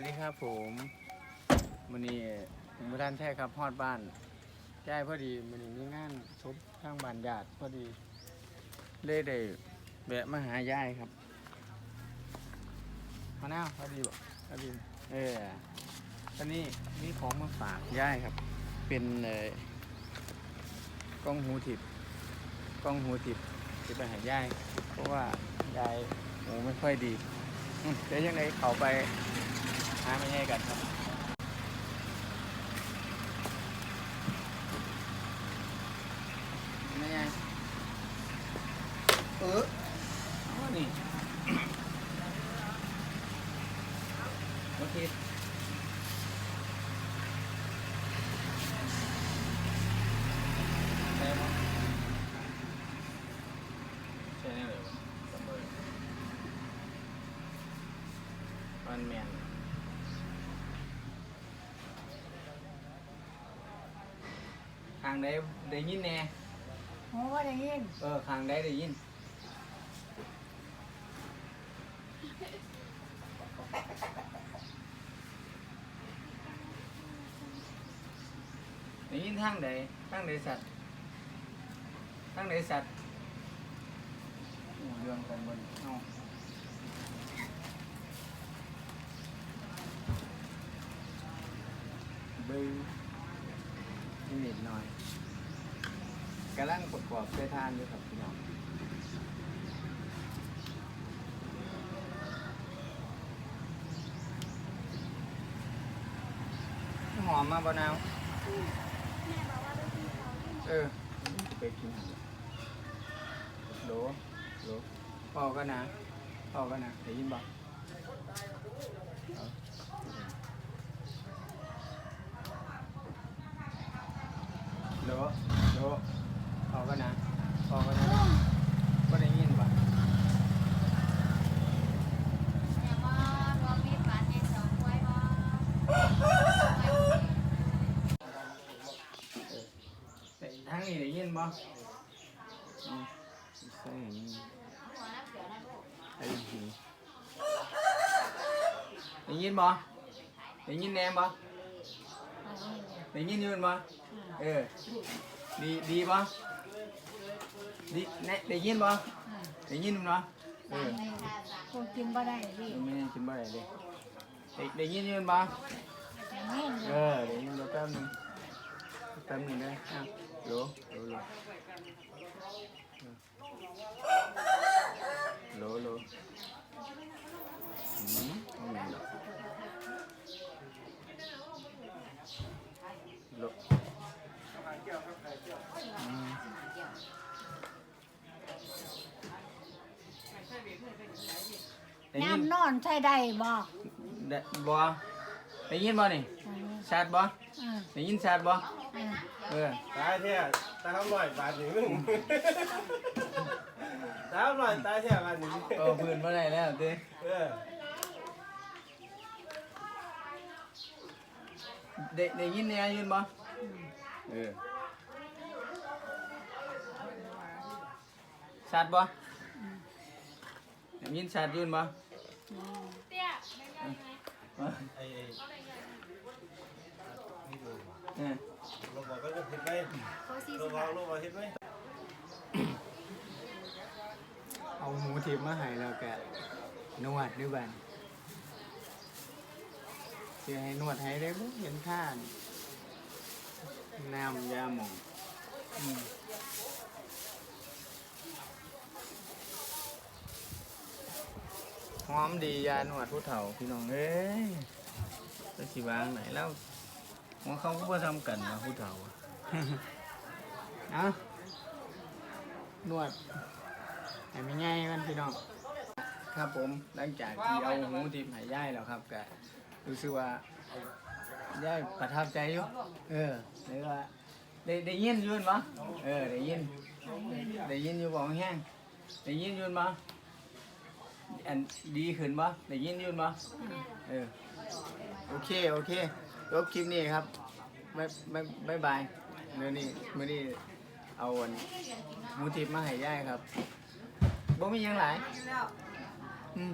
วัสดีครับผมมันนี้ผมประธานแท้ครับฮอดบ้านย่ายพอดีมันนี้มีงานศพทางบ้านญาติพอดีเลยได้แวะมาหายายครับมาหน้าพอดีบอกพอดีเออตอนนี้มีของมาฝากยายครับ เป็นเออกล้องหูทิพกล้องหูทิพย์ที่ไปหายายเพราะว่ายายหูไม่ค่อยดีเดี๋ยวยังไงเขาไป หาไม่ให้กันครับไม่ไงเออเอนี่โอเคใช่ไหมใช่เลยวะเลยมันแมนางใดได้ยินแน่โอ้ว่าได้ยินเออทางใดได้ยินได้ยินทางใดทางใดสัตว์ทางใดสัตว์อู้เรื่องกันบนเอาเบึ้ง นิดหน่อยกำลังประกอบเสื้อทานอยู่ครับพี่น้องหอมมาบ่นาวเออไปกินโหลโหลพอก็นะพอก็นะได้ยินบ่เอาโหลโหลพอก็นะ พอก็นะก็ได้ยินบ่แต่ว่าบ่มีฝันในสองไว้บ่แต่ทางนี้ได้ยินบ่อืมใส่อย่างนี้ใส่อย่างนี้ได้ยินบ่ได้ยินแนมบ่ได้ยินอยืนบ่เออดีดีบ่ ดีแน่ได้ยินบ่ได้ยินบ่เออคงกินบ่ได้ดิไม่ได้กินบ่ได้เลยได้ได้ยินอยืนบ่แต่นี่เออได้ยินเดี๋ยวแป๊บนึงแป๊บนึงได้อะโหลโหลโหลโหลโหลอืมเอาแม่นดอกโหลอืม ได้ยิ นน้ำนอนใช้ได้บ่ได้บ่ได้ยินบ่นี่ชัดบ่เออได้ยินชัดบ่เออเออตายแท้ตาหน่อยบาดหนึ่งตาหน่อยตายแท้บาดหนึ่งเออพื้นบ่ได้แล้วเด้เออได้ได้ยินแหน่ยืนบ่เออชัดบ่ได้ยินชัดยืนบ่ เออไอ้ไอ้นี่ดูเออเราบอกก็เห็นไหมเขาสี่เราสิบบอกบาทเราบอกเห็นไหมเอาหมูทิพมาให้แล้วแกนวดด้วยบันสิให้นวดให้ได้บ่เห็นท่านี่น้ำยาหมองอืม หอมดียาหนวดผู้เฒ่าพี่น้องเอ้ยจะสิวางไหนแล้วหัวเขาก็บ่ทำกันว่าผู้เฒ่าอะเอานวดให้ไม่ง่ายมันพี่น้องครับผมหลังจากที่เอาหมูทิพย์ให้ย่ายแล้วครับก็รู้สึกว่าย่ายประทับใจอยู่เออเลยว่าได้ได้ยินอยืนปะเออได้ยินได้ยินอยู่บอกแห้งได้ยินอยืนปะ อันดีขึ้นปะได้ยินอยืนปะเออโอเคโอเคจบคลิปนี้ครับไม่ไม่ไม่บายเมื่อนี้มื่อนี้เอาอันหมูทิพย์มาให้ย่ายครับบ่มีหยังหลายอืม